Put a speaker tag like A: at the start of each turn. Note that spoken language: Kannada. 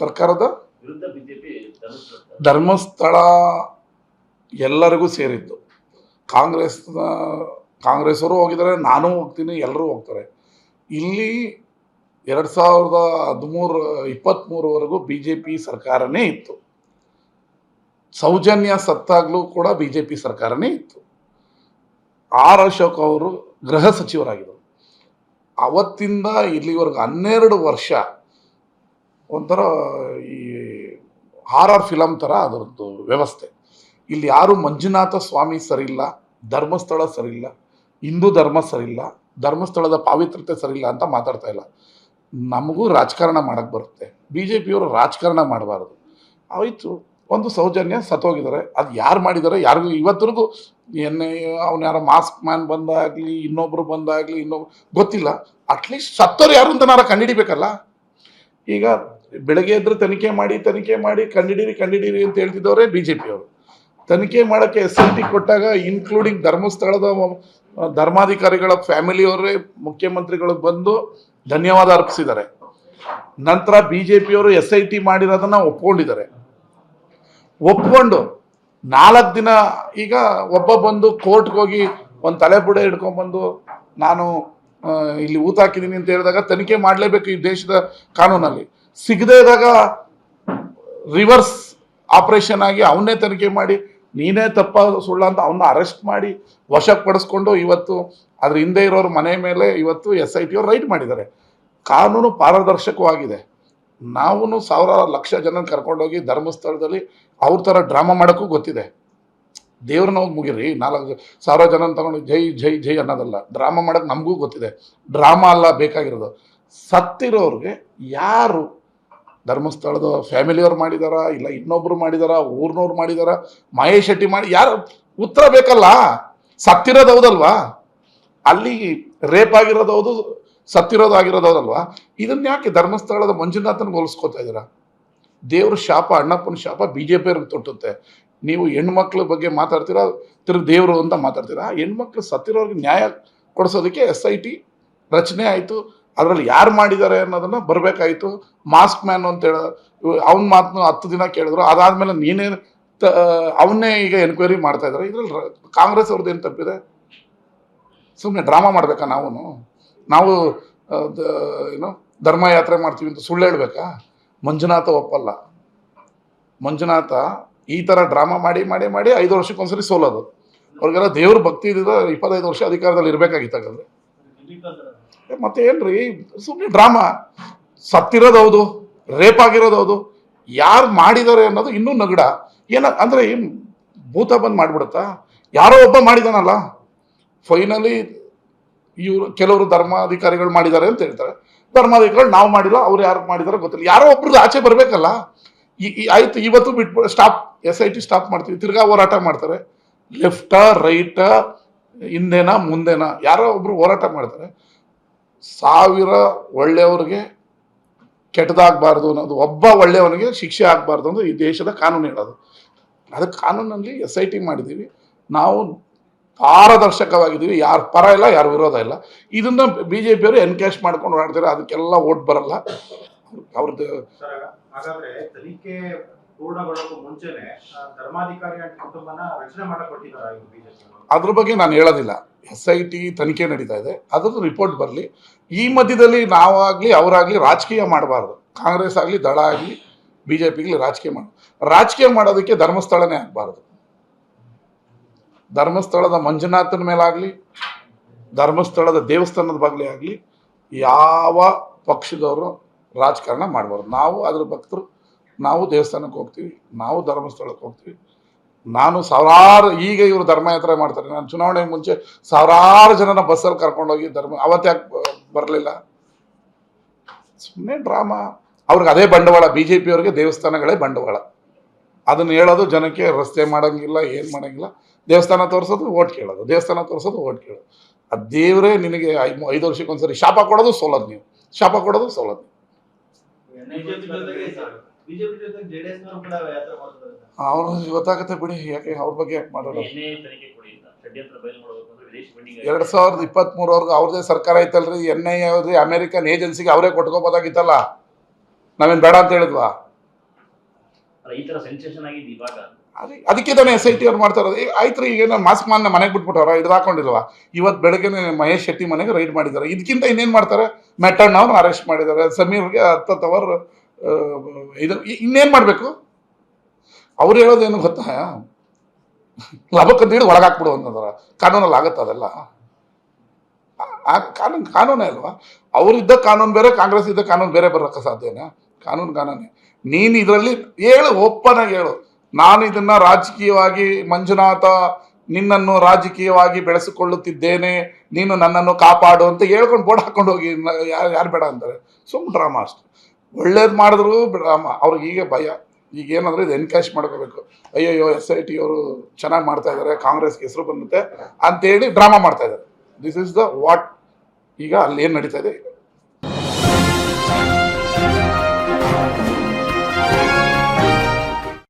A: ಸರ್ಕಾರದ
B: ವಿರುದ್ಧ ಬಿಜೆಪಿ
A: ಧರ್ಮಸ್ಥಳ ಎಲ್ಲರಿಗೂ ಸೇರಿದ್ದು ಕಾಂಗ್ರೆಸ್ ಕಾಂಗ್ರೆಸ್ಸವರು ಹೋಗಿದ್ದಾರೆ ನಾನು ಹೋಗ್ತೀನಿ ಎಲ್ಲರೂ ಹೋಗ್ತಾರೆ. ಇಲ್ಲಿ ಎರಡು ಸಾವಿರದ ಹದಿಮೂರು ಇಪ್ಪತ್ತ್ಮೂರವರೆಗೂ ಬಿ ಜೆ ಪಿ ಸರ್ಕಾರನೇ ಇತ್ತು. ಸೌಜನ್ಯ ಸತ್ತಾಗಲೂ ಕೂಡ ಬಿ ಜೆ ಪಿ ಸರ್ಕಾರನೇ ಇತ್ತು. ಆರ್ ಅಶೋಕ್ ಅವರು ಗೃಹ ಸಚಿವರಾಗಿದ್ದರು. ಅವತ್ತಿಂದ ಇಲ್ಲಿವರೆಗೂ ಹನ್ನೆರಡು ವರ್ಷ ಒಂಥರ ಈ ಹಾರರ್ ಫಿಲಮ್ ಥರ ಅದರದ್ದು ವ್ಯವಸ್ಥೆ. ಇಲ್ಲಿ ಯಾರು ಮಂಜುನಾಥ ಸ್ವಾಮಿ ಸರಿಯಿಲ್ಲ, ಧರ್ಮಸ್ಥಳ ಸರಿಯಿಲ್ಲ, ಹಿಂದೂ ಧರ್ಮ ಸರಿಯಿಲ್ಲ, ಧರ್ಮಸ್ಥಳದ ಪಾವಿತ್ರತೆ ಸರಿಯಿಲ್ಲ ಅಂತ ಮಾತಾಡ್ತಾ ಇಲ್ಲ. ನಮಗೂ ರಾಜಕಾರಣ ಮಾಡೋಕ್ಕೆ ಬರುತ್ತೆ. ಬಿ ಜೆ ಪಿಯವರು ರಾಜಕಾರಣ ಮಾಡಬಾರ್ದು. ಆಯಿತು, ಒಂದು ಸೌಜನ್ಯ ಸತ್ತೋಗಿದ್ದಾರೆ. ಅದು ಯಾರು ಮಾಡಿದ್ದಾರೆ ಯಾರಿಗೂ ಇವತ್ತರೆಗೂ ಎನ್ನೆ ಅವ್ನು ಯಾರೋ ಮಾಸ್ಕ್ ಮ್ಯಾನ್ ಬಂದಾಗಲಿ, ಇನ್ನೊಬ್ರು ಬಂದಾಗಲಿ ಇನ್ನೊಬ್ರು ಗೊತ್ತಿಲ್ಲ. ಅಟ್ಲೀಸ್ಟ್ ಸತ್ತೋರು ಯಾರು ಅಂತ ನಾರ ಕಂಡುಹಿಡಿಬೇಕಲ್ಲ ಈಗ ಬೆಳಗ್ಗೆ ಎದ್ರೆ ತನಿಖೆ ಮಾಡಿ ತನಿಖೆ ಮಾಡಿ, ಕಂಡಿಡೀರಿ ಕಂಡಿಡೀರಿ ಅಂತ ಹೇಳ್ತಿದ್ದವರೇ ಬಿ ಜೆ ಪಿಯವರು ತನಿಖೆ ಮಾಡೋಕ್ಕೆ ಎಸ್ ಎಲ್ ಟಿ ಕೊಟ್ಟಾಗ ಇನ್ಕ್ಲೂಡಿಂಗ್ ಧರ್ಮಸ್ಥಳದ ಧರ್ಮಾಧಿಕಾರಿಗಳ ಫ್ಯಾಮಿಲಿಯವರೇ, ಮುಖ್ಯಮಂತ್ರಿಗಳು ಬಂದು ಧನ್ಯವಾದ ಅರ್ಪಿಸಿದ್ದಾರೆ. ನಂತರ ಬಿ ಜೆ ಪಿಯವರು ಎಸ್ ಐ ಟಿ ಮಾಡಿರೋದನ್ನ ಒಪ್ಕೊಂಡಿದ್ದಾರೆ. ಒಪ್ಕೊಂಡು ನಾಲ್ಕು ದಿನ ಈಗ ಒಬ್ಬ ಬಂದು ಕೋರ್ಟ್ಗೆ ಹೋಗಿ ಒಂದು ತಲೆಬುಡೆ ಹಿಡ್ಕೊಂಡ್ಬಂದು ನಾನು ಇಲ್ಲಿ ಊತ ಹಾಕಿದ್ದೀನಿ ಅಂತ ಹೇಳಿದಾಗ ತನಿಖೆ ಮಾಡಲೇಬೇಕು ಈ ದೇಶದ ಕಾನೂನಲ್ಲಿ. ಸಿಗದೇ ಇದ್ದಾಗ ರಿವರ್ಸ್ ಆಪರೇಷನ್ ಆಗಿ ಅವನ್ನೇ ತನಿಖೆ ಮಾಡಿ, ನೀನೇ ತಪ್ಪ ಸುಳ್ಳ ಅಂತ ಅವನ್ನ ಅರೆಸ್ಟ್ ಮಾಡಿ ವಶಕ್ಕೆ ಪಡಿಸ್ಕೊಂಡು ಇವತ್ತು ಅದ್ರ ಹಿಂದೆ ಇರೋರು ಮನೆ ಮೇಲೆ ಇವತ್ತು ಎಸ್ ಐ ಟಿ ಅವ್ರು ರೈಡ್ ಮಾಡಿದ್ದಾರೆ. ಕಾನೂನು ಪಾರದರ್ಶಕವಾಗಿದೆ. ನಾವು ಸಾವಿರಾರು ಲಕ್ಷ ಜನ ಕರ್ಕೊಂಡೋಗಿ ಧರ್ಮಸ್ಥಳದಲ್ಲಿ ಅವ್ರ ಥರ ಡ್ರಾಮಾ ಮಾಡೋಕ್ಕೂ ಗೊತ್ತಿದೆ. ದೇವ್ರನ್ನ ಹೋಗಿ ಮುಗಿರಿ, ನಾಲ್ಕು ಸಾವಿರ ಜನ ತಗೊಂಡು ಜೈ ಜೈ ಜೈ ಅನ್ನೋದಲ್ಲ ಡ್ರಾಮಾ ಮಾಡೋಕ್ಕೆ ನಮಗೂ ಗೊತ್ತಿದೆ. ಡ್ರಾಮಾ ಅಲ್ಲ ಬೇಕಾಗಿರೋದು. ಸತ್ತಿರೋರಿಗೆ ಯಾರು ಧರ್ಮಸ್ಥಳದ ಫ್ಯಾಮಿಲಿಯವ್ರು ಮಾಡಿದಾರ? ಇಲ್ಲ ಇನ್ನೊಬ್ರು ಮಾಡಿದಾರ? ಊರ್ನವ್ರು ಮಾಡಿದಾರ? ಮಹೇಶ್ ಶೆಟ್ಟಿ ಮಾಡಿ, ಯಾರು, ಉತ್ತರ ಬೇಕಲ್ಲ? ಸತ್ತಿರೋದು ಹೌದಲ್ವಾ? ಅಲ್ಲಿ ರೇಪ್ ಆಗಿರೋದು ಹೌದು, ಸತ್ತಿರೋದು ಆಗಿರೋದು ಹೌದಲ್ವಾ? ಇದನ್ನ ಯಾಕೆ ಧರ್ಮಸ್ಥಳದ ಮಂಜುನಾಥನ ಹೋಲಿಸ್ಕೊತಾ ಇದ್ದೀರಾ? ದೇವ್ರ ಶಾಪ, ಅಣ್ಣಪ್ಪನ ಶಾಪ ಬಿ ಜೆ ಪಿಯವ್ರಿಗೆ ತೊಟ್ಟುತ್ತೆ. ನೀವು ಹೆಣ್ಮಕ್ಳ ಬಗ್ಗೆ ಮಾತಾಡ್ತೀರಾ ತಿರು ದೇವರು ಅಂತ ಮಾತಾಡ್ತೀರಾ? ಹೆಣ್ಮಕ್ಳು ಸತ್ತಿರೋರಿಗೆ ನ್ಯಾಯ ಕೊಡಿಸೋದಕ್ಕೆ ಎಸ್ ಐ ಟಿ ರಚನೆ ಆಯಿತು. ಅದರಲ್ಲಿ ಯಾರು ಮಾಡಿದ್ದಾರೆ ಅನ್ನೋದನ್ನ ಬರಬೇಕಾಯಿತು. ಮಾಸ್ಕ್ ಮ್ಯಾನ್ ಅಂತ ಹೇಳ ಅವನ ಮಾತನ್ನು ಹತ್ತು ದಿನ ಕೇಳಿದ್ರು. ಅದಾದಮೇಲೆ ನೀನೇ ತ- ಅವನ್ನೇ ಈಗ ಎನ್ಕ್ವೈರಿ ಮಾಡ್ತಾ ಇದ್ದಾರೆ ಇದ್ರಲ್ಲಿ ಕಾಂಗ್ರೆಸ್ ಅವ್ರದ್ದು ಏನು ತಪ್ಪಿದೆ? ಸುಮ್ಮನೆ ಡ್ರಾಮಾ ಮಾಡಬೇಕಾ ನಾವು ನಾವು ಏನು ಧರ್ಮ ಯಾತ್ರೆ ಮಾಡ್ತೀವಿ ಅಂತ ಸುಳ್ಳು ಹೇಳ್ಬೇಕಾ? ಮಂಜುನಾಥ ಒಪ್ಪಲ್ಲ. ಮಂಜುನಾಥ ಈ ಥರ ಡ್ರಾಮಾ ಮಾಡಿ ಮಾಡಿ ಮಾಡಿ ಐದು ವರ್ಷಕ್ಕೊಂದ್ಸರಿ ಸೋಲೋದು. ಅವ್ರಿಗೆಲ್ಲ ದೇವ್ರ ಭಕ್ತಿ ಇದ್ದಿದ್ರೆ ಇಪ್ಪತ್ತೈದು ವರ್ಷ ಅಧಿಕಾರದಲ್ಲಿ ಇರಬೇಕಾಗಿತ್ತಾಗಂದ್ರೆ ಮತ್ತೆ ಏನ್ರಿ ಸುಮ್ಮನೆ ಡ್ರಾಮಾ ಸತ್ತಿರೋದು ಹೌದು ರೇಪ್ ಆಗಿರೋದು ಹೌದು, ಯಾರು ಮಾಡಿದ್ದಾರೆ ಅನ್ನೋದು ಇನ್ನೂ ನಗಡ. ಏನ, ಅಂದ್ರೆ ಭೂತ ಬಂದ್ ಮಾಡಿಬಿಡುತ್ತಾ? ಯಾರೋ ಒಬ್ಬ ಮಾಡಿದಾನಲ್ಲ. ಫೈನಲಿ ಇವರು, ಕೆಲವರು ಧರ್ಮಾಧಿಕಾರಿಗಳು ಮಾಡಿದ್ದಾರೆ ಅಂತ ಹೇಳ್ತಾರೆ. ಧರ್ಮಾಧಿಕಾರಿಗಳು ನಾವು ಮಾಡಿಲ್ಲ, ಅವ್ರು ಯಾರು ಮಾಡಿದಾರೋ ಗೊತ್ತಿಲ್ಲ. ಯಾರೋ ಒಬ್ರದ್ದು ಆಚೆ ಬರಬೇಕಲ್ಲ. ಈ ಆಯ್ತು, ಇವತ್ತು ಬಿಟ್ಬಿಟ್ಟು stop S I T stop ಮಾಡ್ತೀವಿ, ತಿರ್ಗಾ ಹೋರಾಟ ಮಾಡ್ತಾರೆ. ಲೆಫ್ಟ ರೈಟ ಹಿಂದೆನಾ, ಮುಂದೆನಾ, ಯಾರೋ ಒಬ್ರು ಹೋರಾಟ ಮಾಡ್ತಾರೆ. ಸಾವಿರ ಒಳ್ಳೆಯವ್ರಿಗೆ ಕೆಟ್ಟದಾಗಬಾರ್ದು ಅನ್ನೋದು, ಒಬ್ಬ ಒಳ್ಳೆಯವನಿಗೆ ಶಿಕ್ಷೆ ಆಗಬಾರ್ದು ಅಂದ್ರೆ ಈ ದೇಶದ ಕಾನೂನು ಹೇಳೋದು. ಅದಕ್ಕೆ ಕಾನೂನಲ್ಲಿ ಎಸ್ ಐ ಟಿ ಮಾಡಿದ್ದೀವಿ. ನಾವು ಪಾರದರ್ಶಕವಾಗಿದ್ದೀವಿ. ಯಾರು ಪರ ಇಲ್ಲ, ಯಾರು ವಿರೋಧ ಇಲ್ಲ. ಇದನ್ನ ಬಿ ಜೆ ಪಿಯವರು ಎನ್ಕ್ಯಾಶ್ ಮಾಡ್ಕೊಂಡು ಓಡಾಡ್ತಾರೆ, ಅದಕ್ಕೆಲ್ಲ ಓಟ್ ಬರಲ್ಲ. ಅವ್ರದ್ದು
C: ಮುಂಚೆನೆ ಧರ್ಮಾಧಿಕಾರಿ ಕುಟುಂಬನ ರಚನೆ
A: ಅದ್ರ ಬಗ್ಗೆ ನಾನು ಹೇಳೋದಿಲ್ಲ. ಎಸ್ ಐ ಟಿ ತನಿಖೆ ನಡೀತಾ ಇದೆ. ಅದ್ರದ್ದು ರಿಪೋರ್ಟ್ ಬರಲಿ. ಈ ಮಧ್ಯದಲ್ಲಿ ನಾವಾಗಲಿ, ಅವರಾಗಲಿ ರಾಜಕೀಯ ಮಾಡಬಾರ್ದು. ಕಾಂಗ್ರೆಸ್ ಆಗಲಿ, ದಳ ಆಗಲಿ ಬಿ ಜೆ ಪಿಗಲಿ ರಾಜಕೀಯ ಮಾಡಿ, ರಾಜಕೀಯ ಮಾಡೋದಕ್ಕೆ ಧರ್ಮಸ್ಥಳನೇ ಆಗಬಾರ್ದು. ಧರ್ಮಸ್ಥಳದ ಮಂಜುನಾಥನ ಮೇಲಾಗಲಿ, ಧರ್ಮಸ್ಥಳದ ದೇವಸ್ಥಾನದ ಬಗ್ಗೆ ಆಗಲಿ, ಯಾವ ಪಕ್ಷದವರು ರಾಜಕಾರಣ ಮಾಡಬಾರ್ದು. ನಾವು ಅದ್ರ ಭಕ್ತರು ನಾವು ದೇವಸ್ಥಾನಕ್ಕೆ ಹೋಗ್ತೀವಿ, ನಾವು ಧರ್ಮಸ್ಥಳಕ್ಕೆ ಹೋಗ್ತೀವಿ. ನಾನು ಸಾವಿರಾರು, ಈಗ ಇವರು ಧರ್ಮಯಾತ್ರೆ ಮಾಡ್ತಾರೆ. ನಾನು ಚುನಾವಣೆಗೆ ಮುಂಚೆ ಸಾವಿರಾರು ಜನನ ಬಸ್ಸಲ್ಲಿ ಕರ್ಕೊಂಡೋಗಿ ಧರ್ಮ, ಅವತ್ತೆ ಬರಲಿಲ್ಲ. ಸುಮ್ಮನೆ ಡ್ರಾಮಾ ಅವ್ರಿಗೆ ಅದೇ ಬಂಡವಾಳ ಬಿ ಜೆ ಪಿಯವ್ರಿಗೆ ದೇವಸ್ಥಾನಗಳೇ ಬಂಡವಾಳ. ಅದನ್ನು ಹೇಳೋದು ಜನಕ್ಕೆ ರಸ್ತೆ ಮಾಡೋಂಗಿಲ್ಲ, ಏನು ಮಾಡೋಂಗಿಲ್ಲ. ದೇವಸ್ಥಾನ ತೋರಿಸೋದು ಓಟ್ ಕೇಳೋದು, ದೇವಸ್ಥಾನ ತೋರಿಸೋದು ಓಟ್ ಕೇಳೋದು. ಆ ದೇವರೇ ನಿನಗೆ ಐದು ಐದು ವರ್ಷಕ್ಕೊಂದ್ಸರಿ ಶಾಪ ಕೊಡೋದು ಸೋಲೋದು ನೀವು ಶಾಪ ಕೊಡೋದು ಸೋಲೋದು
D: ಬಿಜೆಪಿ ಜೊತೆ ಜೆಡಿಎಸ್ ನವರು ಕೂಡ ಯಾತ್ರೆ ಮಾಡ್ತಾರೆ.
A: ಗೊತ್ತಾಗುತ್ತೆ ಬಿಡಿ ಯಾಕೆ ಅವ್ರ ಬಗ್ಗೆ ಯಾಕೆ ಮಾಡೋದು?
B: ತನಿಖೆ ಕೊಡಿ ಅಂತ. ಷಡ್ಯಂತ್ರ ಬಯಲು ಮಾಡಬೇಕು ಅಂದ್ರೆ ವಿದೇಶಿ ಬಂಡಿಂಗ್
A: ಎರಡ್ ಸಾವಿರದ ಇಪ್ಪತ್ತ್ ಮೂರವರೆಗೂ ಅವ್ರದೇ ಸರ್ಕಾರ ಐತಲ್ರಿ ಎನ್ ಐ ಅವ್ರಿ ಅಮೆರಿಕನ್ ಏಜೆನ್ಸಿಗೆ ಅವರೇ ಕೊಟ್ಕೋಬೋದಾಗಿತ್ತಲ್ಲ? ನಾವೇನ್ ಬೇಡ ಅಂತ ಹೇಳಿದ್ವಾ?
B: ಅಲ್ಲ ಈ ತರ ಸೆನ್ಸೇಷನ್ ಆಗಿದ್ದು ಇವಾಗ.
A: ಅದೇ ಅದಕ್ಕೆ ತಾನೇ ಎಸ್ ಐ ಟಿ ಅವ್ರು ಮಾಡ್ತಾ ಇರೋದು. ಈಗ ಆಯ್ತು ರೀ ಈಗ ಮಾಸ್ಕ್ ಮಾನ್ನ ಮನೆಗೆ ಬಿಟ್ಬಿಟ್ಟವ್ರ? ಹಿಡ್ದು ಹಾಕೊಂಡಿಲ್ವಾ? ಇವತ್ತು ಬೆಳಗ್ಗೆನೆ ಮಹೇಶ್ ಶೆಟ್ಟಿ ಮನೆಗೆ ರೈಡ್ ಮಾಡಿದ್ದಾರೆ. ಇದಕ್ಕಿಂತ ಇನ್ನೇನು ಮಾಡ್ತಾರೆ? ಮೆಟ್ಟಣ್ಣವ್ರನ್ನ ಅರೆಸ್ಟ್ ಮಾಡಿದ್ದಾರೆ. ಸಮೀರ್ಗೆ ಹತ್ತತ್ತು ಅವರ್ ಇದು ಇನ್ನೇನು ಮಾಡಬೇಕು? ಅವ್ರು ಹೇಳೋದೇನು ಗೊತ್ತಾ? ಲಾಭಕ್ಕಂತ ಹೇಳಿ ಒಳಗಾಕ್ಬಿಡು ಅಂತಂದ್ರೆ ಕಾನೂನಲ್ಲಿ ಆಗುತ್ತೆ ಅದೆಲ್ಲ? ಆ- ಕಾನೂನು, ಕಾನೂನೇ ಅಲ್ವಾ? ಅವರಿದ್ದ ಕಾನೂನು ಬೇರೆ, ಕಾಂಗ್ರೆಸ್ ಇದ್ದ ಕಾನೂನು ಬೇರೆ ಬರೋಕ್ಕೆ ಸಾಧ್ಯನಾ ಕಾನೂನು ಕಾನೂನೇ. ನೀನು ಇದರಲ್ಲಿ ಹೇಳು ಆಗಿ ಹೇಳು. ನಾನು ಇದನ್ನು ರಾಜಕೀಯವಾಗಿ ಮಂಜುನಾಥ ನಿನ್ನನ್ನು ರಾಜಕೀಯವಾಗಿ ಬೆಳೆಸಿಕೊಳ್ಳುತ್ತಿದ್ದೇನೆ, ನೀನು ನನ್ನನ್ನು ಕಾಪಾಡು ಅಂತ ಹೇಳ್ಕೊಂಡು ಬೋರ್ಡ್ ಹಾಕೊಂಡು ಹೋಗಿ ಯಾರು ಯಾರು ಬೇಡ ಅಂತಾರೆ. ಸುಮ್ಮ ಡ್ರಾಮಾ ಅಷ್ಟೆ. ಒಳ್ಳೇದು ಮಾಡಿದ್ರು ಅವ್ರಿಗೆ ಈಗ ಭಯ. ಈಗ ಏನಂದ್ರೆ ಇದು ಎನ್ಕ್ಯಾಶ್ ಮಾಡ್ಕೋಬೇಕು. ಅಯ್ಯಯ್ಯೋ ಎಸ್ ಐ ಟಿ ಅವರು ಚೆನ್ನಾಗಿ ಮಾಡ್ತಾ ಇದ್ದಾರೆ ಕಾಂಗ್ರೆಸ್ಗೆ ಹೆಸರು ಬಂದುತ್ತೆ ಅಂತೇಳಿ ಡ್ರಾಮಾ ಮಾಡ್ತಾ ಇದ್ದಾರೆ ದಿಸ್ ಇಸ್ ದ ವಾಟ್ ಈಗ ಅಲ್ಲಿ ಏನು ನಡೀತಾ ಇದೆ?